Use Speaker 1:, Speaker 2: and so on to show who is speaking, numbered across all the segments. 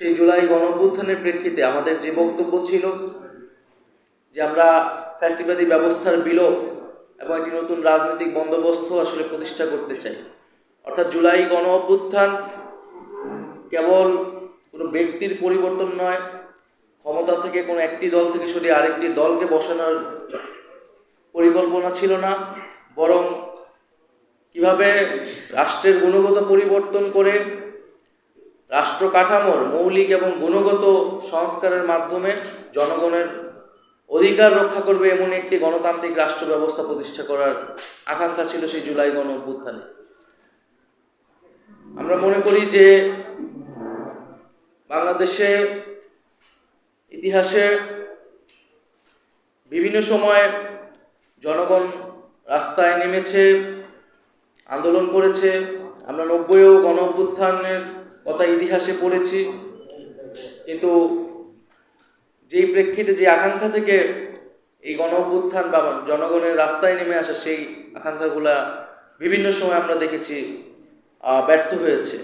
Speaker 1: সেই জুলাই গণঅভ্যুত্থানের প্রেক্ষিতে আমাদের যে বক্তব্য ছিল যে আমরা ফ্যাসিবাদী ব্যবস্থার বিলোপ এবং একটি নতুন রাজনৈতিক বন্দোবস্ত আসলে প্রতিষ্ঠা করতে চাই। অর্থাৎ জুলাই গণ অভ্যুত্থান কেবল কোনো ব্যক্তির পরিবর্তন নয়, ক্ষমতা থেকে কোনো একটি দল থেকে সরিয়ে আরেকটি দলকে বসানোর পরিকল্পনা ছিল না, বরং কীভাবে রাষ্ট্রের গুণগত পরিবর্তন করে রাষ্ট্র কাঠামোর মৌলিক এবং গুণগত সংস্কারের মাধ্যমে জনগণের অধিকার রক্ষা করবে এমন একটি গণতান্ত্রিক রাষ্ট্র ব্যবস্থা প্রতিষ্ঠা করার আকাঙ্ক্ষা ছিল সেই জুলাই গণ অভ্যুত্থানে। আমরা মনে করি যে বাংলাদেশে ইতিহাসে বিভিন্ন সময় জনগণ রাস্তায় নেমেছে, আন্দোলন করেছে। আমরা নব্বইও গণ অভ্যুত্থানের কথা ইতিহাসে পড়েছি, কিন্তু যেই প্রেক্ষিতে যে আকাঙ্ক্ষা থেকে এই গণ অভ্যুত্থান বা জনগণের রাস্তায় নেমে আসা সেই আকাঙ্ক্ষাগুলা বিভিন্ন সময় আমরা দেখেছি ব্যর্থ হয়েছে।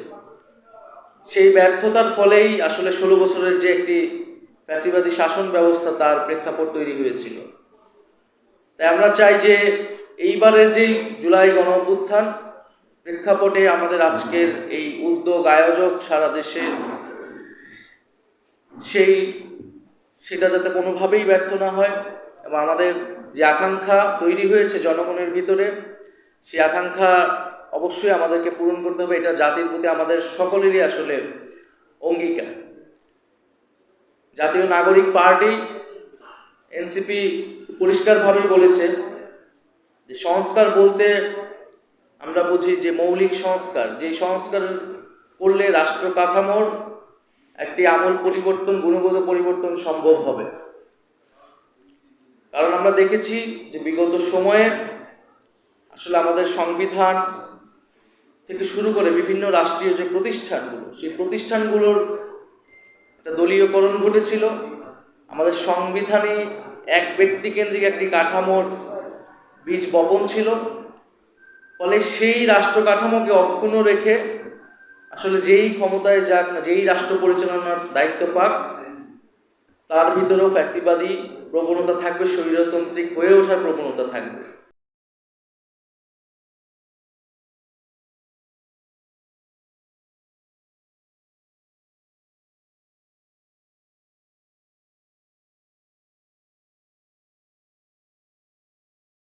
Speaker 1: সেই ব্যর্থতার ফলেই আসলে ষোলো বছরের যে একটি ফ্যাসিবাদী শাসন ব্যবস্থা তার প্রেক্ষাপট তৈরি হয়েছিল। তাই আমরা চাই যে এইবারের যেই জুলাই গণ অভ্যুত্থান প্রেক্ষাপটে আমাদের আজকের এই উদ্যোগ আয়োজক সারা দেশে সেই, সেটা যাতে কোনোভাবেই ব্যর্থ না হয় এবং আমাদের যে আকাঙ্ক্ষা তৈরি হয়েছে জনগণের ভিতরে, সেই আকাঙ্ক্ষা অবশ্যই আমাদেরকে পূরণ করতে হবে। এটা জাতির প্রতি আমাদের সকলেরই আসলে অঙ্গীকার। জাতীয় নাগরিক পার্টি, এনসিপি পরিষ্কারভাবেই বলেছে যে সংস্কার বলতে আমরা বুঝি যে মৌলিক সংস্কার, যে সংস্কার করলে রাষ্ট্র কাঠামোর একটি আমল পরিবর্তন, গুণগত পরিবর্তন সম্ভব হবে। কারণ আমরা দেখেছি যে বিগত সময়ে আসলে আমাদের সংবিধান থেকে শুরু করে বিভিন্ন রাষ্ট্রীয় যে প্রতিষ্ঠানগুলো, সেই প্রতিষ্ঠানগুলোর একটা দলীয়করণ ঘটেছিল। আমাদের সংবিধানে এক ব্যক্তি কেন্দ্রিক একটি কাঠামোর বীজ বপন ছিল। ফলে সেই রাষ্ট্র কাঠামোকে অক্ষুণ্ণ রেখে আসলে যেই ক্ষমতায় যাক না যেই রাষ্ট্র পরিচালনার দায়িত্ব পাক, তার ভিতরেও ফ্যাসিবাদী প্রবণতা থাকবে শরীরতান্ত্রিক হয়ে ওঠার প্রবণতা থাকবে।